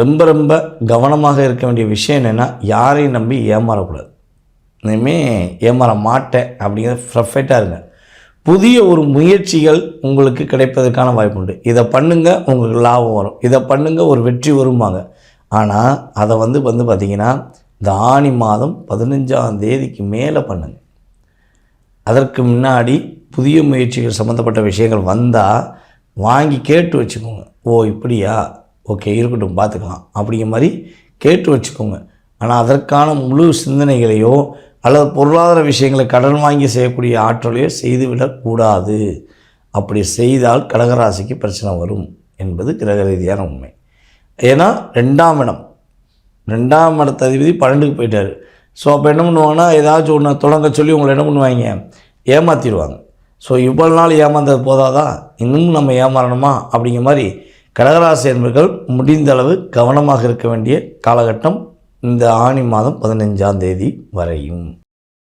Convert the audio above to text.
ரொம்ப ரொம்ப கவனமாக இருக்க வேண்டிய விஷயம் என்னென்னா யாரையும் நம்பி ஏமாறக்கூடாது. இனிமேல் ஏமாற மாட்டேன் அப்படிங்கிறத பர்ஃபெக்டாக இருங்க. புதிய ஒரு முயற்சிகள் உங்களுக்கு கிடைப்பதற்கான வாய்ப்பு உண்டு. இதை பண்ணுங்கள் உங்களுக்கு லாபம் வரும். இதை பண்ணுங்கள் ஒரு வெற்றி வரும்பாங்க. ஆனால் அதை வந்து வந்து பார்த்திங்கன்னா இந்த ஆணி மாதம் பதினஞ்சாம் தேதிக்கு மேலே பண்ணுங்க. அதற்கு முன்னாடி புதிய முயற்சிகள் சம்மந்தப்பட்ட விஷயங்கள் வந்தால் வாங்கி கேட்டு வச்சுக்கோங்க. ஓ இப்படியா? ஓகே இருக்கட்டும் பார்த்துக்கலாம். அப்படிங்கிற மாதிரி கேட்டு வச்சுக்கோங்க. ஆனால் அதற்கான முழு சிந்தனைகளையோ அல்லது பொருளாதார விஷயங்களை கடன் வாங்கி செய்யக்கூடிய ஆற்றலையோ செய்துவிடக்கூடாது அப்படி செய்தால் கடகராசிக்கு பிரச்சனை வரும் என்பது கிரக ரீதியான உண்மை. ஏன்னா ரெண்டாம் இடம். ரெண்டாம் இடத்த அதிபதி பன்னெண்டுக்கு போயிட்டார். ஸோ அப்போ என்ன பண்ணுவாங்கன்னா ஏதாச்சும் ஒன்று தொடங்க சொல்லி உங்களை என்ன பண்ணுவாங்க? ஏமாற்றிடுவாங்க ஸோ இவ்வளோ நாள் ஏமாந்தது போதாதான் இன்னும் நம்ம ஏமாறணுமா? அப்படிங்கிற மாதிரி கடகராசி என்பர்கள் முடிந்தளவு கவனமாக இருக்க வேண்டிய காலகட்டம் இந்த ஆணி மாதம் பதினஞ்சாம் தேதி வரையும்.